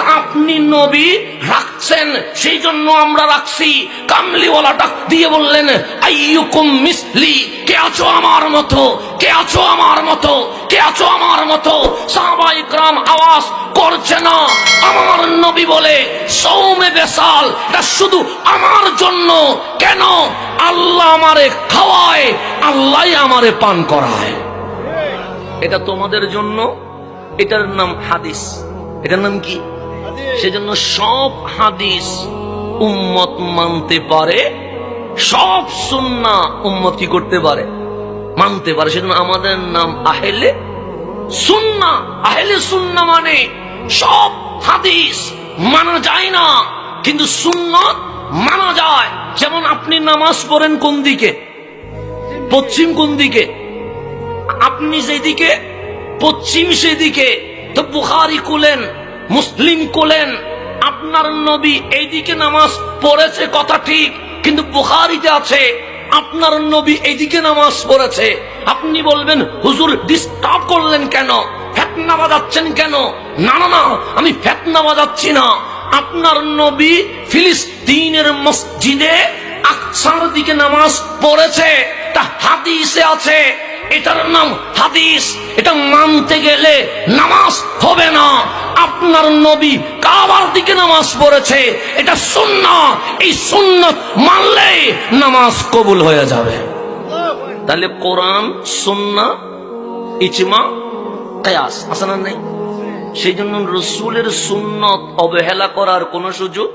আপনি নবী রাখছেন, সেই জন্য আমরা রাখছি। কামলিওয়ালাটা দিয়ে বললেন, আইয়ুকুম মিসলি, কে আছো আমার মতো? কে আছো আমার মতো? কে আছো আমার মতো? সাহাবাই গ্রাম আওয়াজ করছে না। আমার নবী বলে, সৌমে বেসাল, এটা শুধু আমার জন্য। কেন? আল্লাহ আমারে খাওয়ায় আল্লাহ আমারে পান করায়। এটা তোমাদের জন্য, এটার নাম হাদিস। এটার নাম কি? সেজন্য সব হাদিস উম্মত মানতে পারে, সব সুন্না উম্মত কি করতে পারে? মানতে পারে, সেজন্য আমাদের নাম আহেলে সুন্না। আহেলে সুন্না মানে সব হাদিস মানা যায় না, কিন্তু সুন্নত মানা যায়। যেমন আপনি নামাজ পড়েন কোন দিকে? পশ্চিম কোন দিকে? আপনি যেদিকে, পশ্চিম সেদিকে। তো বুখারি কুলেন মুসলিম কুলেন, আপনার নবী এইদিকে নামাজ পড়েছে, কথা ঠিক, কিন্তু বুখারিতে আছে, আপনার নবী এইদিকে নামাজ পড়েছে। আপনি বলবেন, হুজুর ডিস্টার্ব করলেন কেন? ফেতনা বাজাচ্ছেন কেন? না না না, আমি ফেতনা বাজাচ্ছি না। আপনার নবী ফিলিস্তিনের মসজিদে আকসার দিকে নামাজ পড়েছে, তা হাদিসে আছে। এটার নাম হাদিস। এটা মানতে গেলে নামাজ হবে না। আপনার নবী কাবার দিকে নামাজ পড়েছে, এটা সুন্না এই সুন্নত মানলে নামাজ কবুল হয়ে যাবে। তাহলে কোরআন সুন্না ইচিমা কেয়াস না নেই? সেই জন্য রসুলের সুন্নত অবহেলা করার কোনো সুযোগ